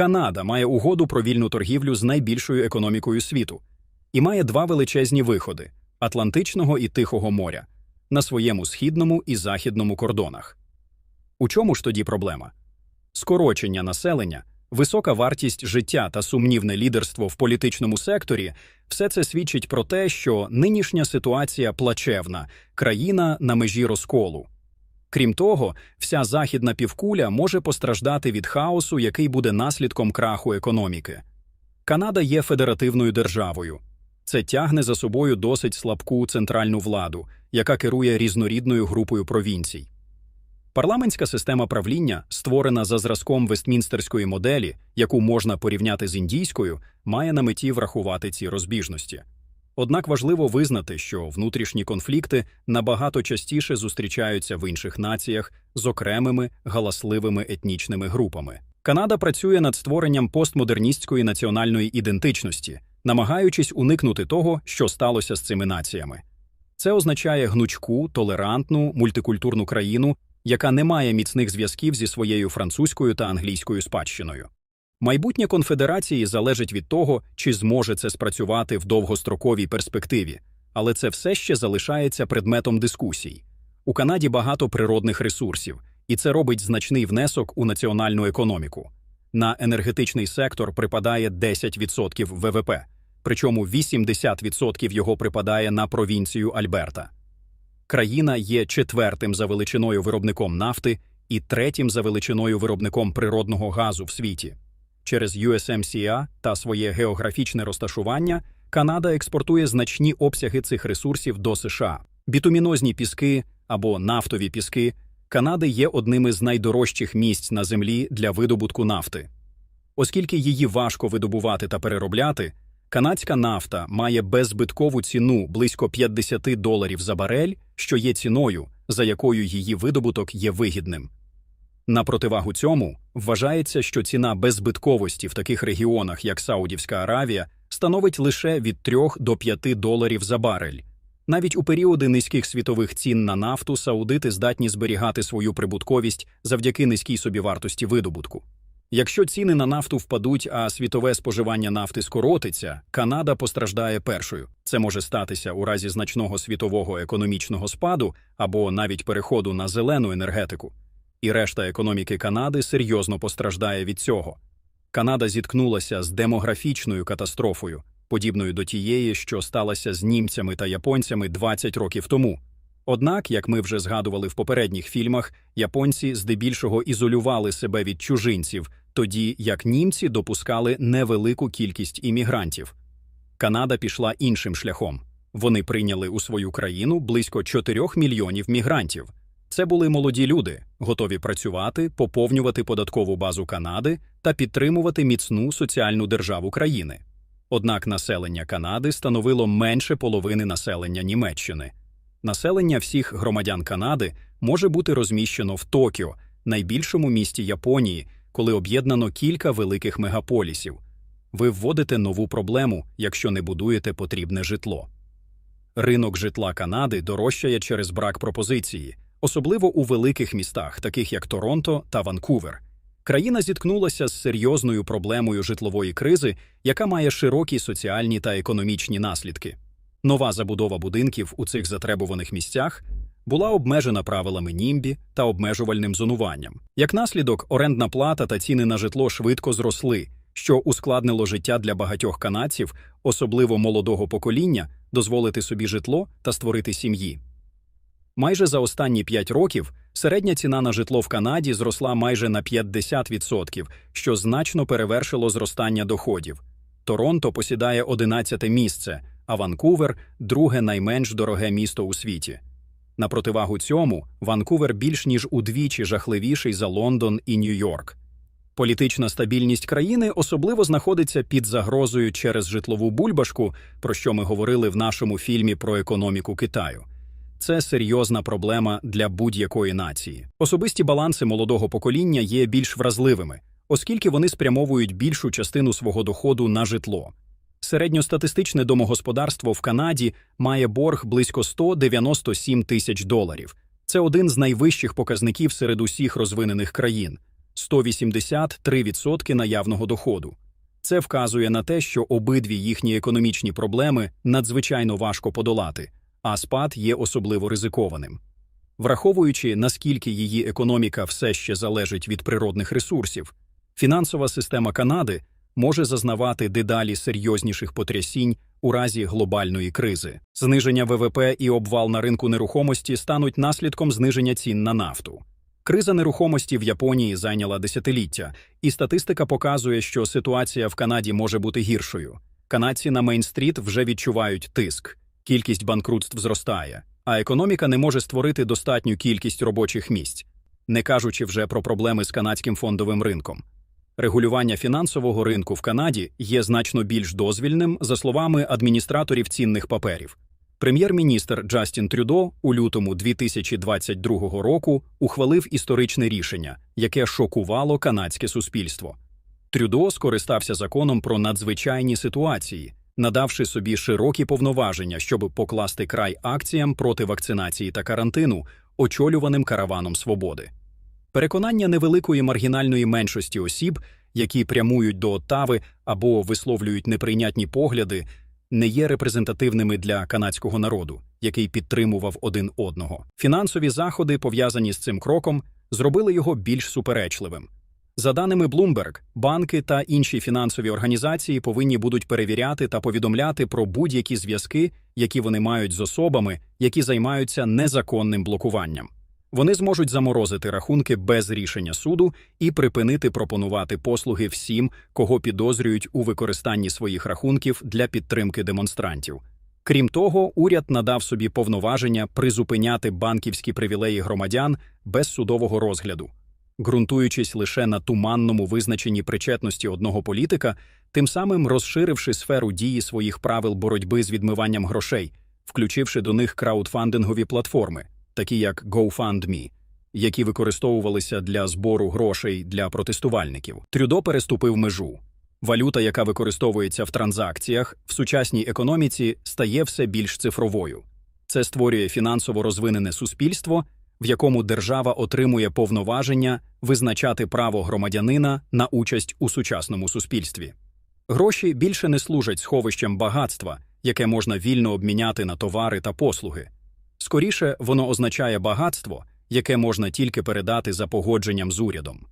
Канада має угоду про вільну торгівлю з найбільшою економікою світу і має два величезні виходи Атлантичного і Тихого моря на своєму східному і західному кордонах. У чому ж тоді проблема? Скорочення населення, висока вартість життя та сумнівне лідерство в політичному секторі все це свідчить про те, що нинішня ситуація плачевна, країна на межі розколу. Крім того, вся західна півкуля може постраждати від хаосу, який буде наслідком краху економіки. Канада є федеративною державою. Це тягне за собою досить слабку центральну владу, яка керує різнорідною групою провінцій. Парламентська система правління, створена за зразком вестмінстерської моделі, яку можна порівняти з індійською, має на меті врахувати ці розбіжності. Однак важливо визнати, що внутрішні конфлікти набагато частіше зустрічаються в інших націях з окремими галасливими етнічними групами. Канада працює над створенням постмодерністської національної ідентичності, намагаючись уникнути того, що сталося з цими націями. Це означає гнучку, толерантну, мультикультурну країну, яка не має міцних зв'язків зі своєю французькою та англійською спадщиною. Майбутнє конфедерації залежить від того, чи зможе це спрацювати в довгостроковій перспективі, але це все ще залишається предметом дискусій. У Канаді багато природних ресурсів, і це робить значний внесок у національну економіку. На енергетичний сектор припадає 10% ВВП, причому 80% його припадає на провінцію Альберта. Країна є четвертим за величиною виробником нафти і третім за величиною виробником природного газу в світі. Через USMCA та своє географічне розташування Канада експортує значні обсяги цих ресурсів до США. Бітумінозні піски або нафтові піски Канади є одним із найдорожчих місць на землі для видобутку нафти. Оскільки її важко видобувати та переробляти, канадська нафта має беззбиткову ціну близько 50 доларів за барель, що є ціною, за якою її видобуток є вигідним. На противагу цьому вважається, що ціна беззбитковості в таких регіонах, як Саудівська Аравія, становить лише від 3 до 5 доларів за барель. Навіть у періоди низьких світових цін на нафту саудити здатні зберігати свою прибутковість завдяки низькій собівартості видобутку. Якщо ціни на нафту впадуть, а світове споживання нафти скоротиться, Канада постраждає першою. Це може статися у разі значного світового економічного спаду або навіть переходу на зелену енергетику. І решта економіки Канади серйозно постраждає від цього. Канада зіткнулася з демографічною катастрофою, подібною до тієї, що сталася з німцями та японцями 20 років тому. Однак, як ми вже згадували в попередніх фільмах, японці здебільшого ізолювали себе від чужинців, тоді як німці допускали невелику кількість іммігрантів. Канада пішла іншим шляхом. Вони прийняли у свою країну близько 4 мільйонів мігрантів. Це були молоді люди, готові працювати, поповнювати податкову базу Канади та підтримувати міцну соціальну державу країни. Однак населення Канади становило менше половини населення Німеччини. Населення всіх громадян Канади може бути розміщено в Токіо, найбільшому місті Японії, коли об'єднано кілька великих мегаполісів. Ви вводите нову проблему, якщо не будуєте потрібне житло. Ринок житла Канади дорожчає через брак пропозиції, особливо у великих містах, таких як Торонто та Ванкувер. Країна зіткнулася з серйозною проблемою житлової кризи, яка має широкі соціальні та економічні наслідки. Нова забудова будинків у цих затребуваних місцях була обмежена правилами німбі та обмежувальним зонуванням. Як наслідок, орендна плата та ціни на житло швидко зросли, що ускладнило життя для багатьох канадців, особливо молодого покоління, дозволити собі житло та створити сім'ї. Майже за останні 5 років середня ціна на житло в Канаді зросла майже на 50%, що значно перевершило зростання доходів. Торонто посідає 11 місце, а Ванкувер друге найменш дороге місто у світі. На противагу цьому, Ванкувер більш ніж удвічі жахливіший за Лондон і Нью-Йорк. Політична стабільність країни особливо знаходиться під загрозою через житлову бульбашку, про що ми говорили в нашому фільмі про економіку Китаю. Це серйозна проблема для будь-якої нації. Особисті баланси молодого покоління є більш вразливими, оскільки вони спрямовують більшу частину свого доходу на житло. Середньостатистичне домогосподарство в Канаді має борг близько 197 тисяч доларів. Це один з найвищих показників серед усіх розвинених країн. 183% наявного доходу. Це вказує на те, що обидві їхні економічні проблеми надзвичайно важко подолати, а спад є особливо ризикованим. Враховуючи, наскільки її економіка все ще залежить від природних ресурсів, фінансова система Канади може зазнавати дедалі серйозніших потрясінь у разі глобальної кризи. Зниження ВВП і обвал на ринку нерухомості стануть наслідком зниження цін на нафту. Криза нерухомості в Японії зайняла десятиліття, і статистика показує, що ситуація в Канаді може бути гіршою. Канадці на Мейн-стріт вже відчувають тиск, кількість банкрутств зростає, а економіка не може створити достатню кількість робочих місць, не кажучи вже про проблеми з канадським фондовим ринком. Регулювання фінансового ринку в Канаді є значно більш дозвільним, за словами адміністраторів цінних паперів. Прем'єр-міністр Джастін Трюдо у лютому 2022 року ухвалив історичне рішення, яке шокувало канадське суспільство. Трюдо скористався законом про надзвичайні ситуації, надавши собі широкі повноваження, щоб покласти край акціям проти вакцинації та карантину, очолюваним караваном свободи. Переконання невеликої маргінальної меншості осіб, які прямують до Оттави або висловлюють неприйнятні погляди, не є репрезентативними для канадського народу, який підтримував один одного. Фінансові заходи, пов'язані з цим кроком, зробили його більш суперечливим. За даними Bloomberg, банки та інші фінансові організації повинні будуть перевіряти та повідомляти про будь-які зв'язки, які вони мають з особами, які займаються незаконним блокуванням. Вони зможуть заморозити рахунки без рішення суду і припинити пропонувати послуги всім, кого підозрюють у використанні своїх рахунків для підтримки демонстрантів. Крім того, уряд надав собі повноваження призупиняти банківські привілеї громадян без судового розгляду, ґрунтуючись лише на туманному визначенні причетності одного політика, тим самим розширивши сферу дії своїх правил боротьби з відмиванням грошей, включивши до них краудфандингові платформи такі як GoFundMe, які використовувалися для збору грошей для протестувальників. Трюдо переступив межу. Валюта, яка використовується в транзакціях, в сучасній економіці стає все більш цифровою. Це створює фінансово розвинене суспільство, в якому держава отримує повноваження визначати право громадянина на участь у сучасному суспільстві. Гроші більше не служать сховищем багатства, яке можна вільно обміняти на товари та послуги. Скоріше воно означає багатство, яке можна тільки передати за погодженням з урядом.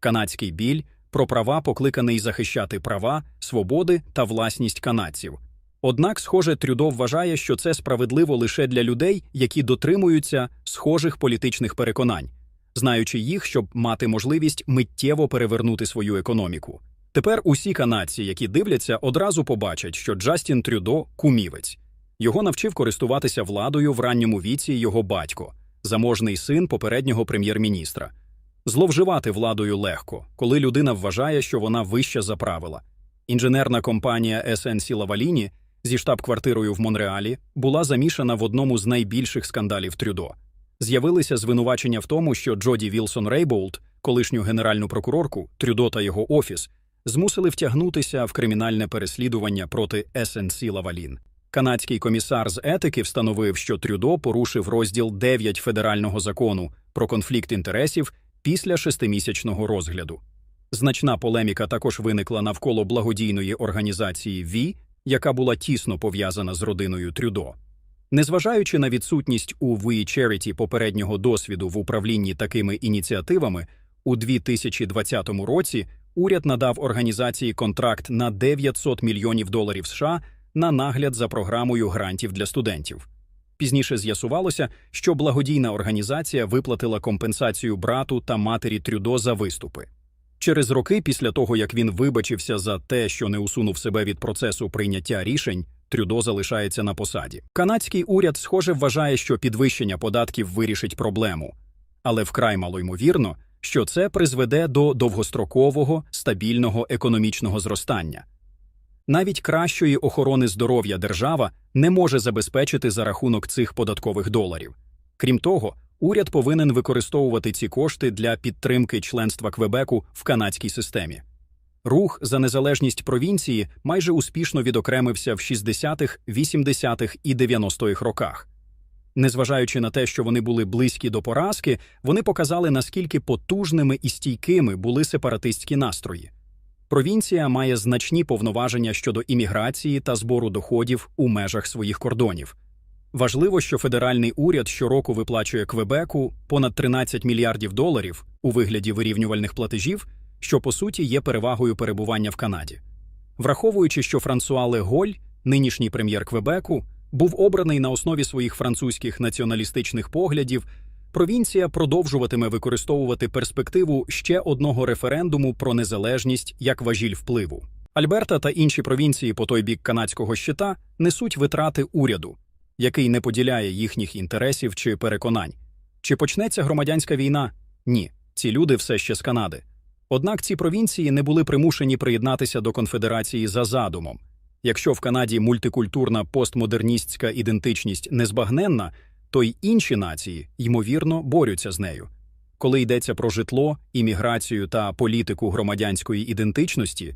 Канадський біль про права покликаний захищати права, свободи та власність канадців. Однак, схоже, Трюдо вважає, що це справедливо лише для людей, які дотримуються схожих політичних переконань, знаючи їх, щоб мати можливість миттєво перевернути свою економіку. Тепер усі канадці, які дивляться, одразу побачать, що Джастін Трюдо кумівець. Його навчив користуватися владою в ранньому віці його батько, заможний син попереднього прем'єр-міністра. Зловживати владою легко, коли людина вважає, що вона вища за правила. Інженерна компанія SNC Лаваліні зі штаб-квартирою в Монреалі була замішана в одному з найбільших скандалів Трюдо. З'явилися звинувачення в тому, що Джоді Вілсон Рейболд, колишню генеральну прокурорку, Трюдо та його офіс, змусили втягнутися в кримінальне переслідування проти SNC Лавалін. Канадський комісар з етики встановив, що Трюдо порушив розділ 9 федерального закону про конфлікт інтересів після шестимісячного розгляду. Значна полеміка також виникла навколо благодійної організації ВІ, яка була тісно пов'язана з родиною Трюдо. Незважаючи на відсутність у We Charity попереднього досвіду в управлінні такими ініціативами, у 2020 році уряд надав організації контракт на 900 мільйонів доларів США на нагляд за програмою грантів для студентів. Пізніше з'ясувалося, що благодійна організація виплатила компенсацію брату та матері Трюдо за виступи. Через роки після того, як він вибачився за те, що не усунув себе від процесу прийняття рішень, Трюдо залишається на посаді. Канадський уряд, схоже, вважає, що підвищення податків вирішить проблему, але вкрай малоймовірно, що це призведе до довгострокового стабільного економічного зростання. Навіть кращої охорони здоров'я держава не може забезпечити за рахунок цих податкових доларів. Крім того, уряд повинен використовувати ці кошти для підтримки членства Квебеку в канадській системі. Рух за незалежність провінції майже успішно відокремився в 60-х, 80-х і 90-х роках. Незважаючи на те, що вони були близькі до поразки, вони показали, наскільки потужними і стійкими були сепаратистські настрої. Провінція має значні повноваження щодо імміграції та збору доходів у межах своїх кордонів. Важливо, що федеральний уряд щороку виплачує Квебеку понад 13 мільярдів доларів у вигляді вирівнювальних платежів, що по суті є перевагою перебування в Канаді. Враховуючи, що Франсуа Леголь, нинішній прем'єр Квебеку, був обраний на основі своїх французьких націоналістичних поглядів, провінція продовжуватиме використовувати перспективу ще одного референдуму про незалежність як важіль впливу. Альберта та інші провінції по той бік канадського щита несуть витрати уряду, який не поділяє їхніх інтересів чи переконань. Чи почнеться громадянська війна? Ні, ці люди все ще з Канади. Однак ці провінції не були примушені приєднатися до конфедерації за задумом. Якщо в Канаді мультикультурна постмодерністська ідентичність незбагненна, то й інші нації, ймовірно, борються з нею. Коли йдеться про житло, імміграцію та політику громадянської ідентичності,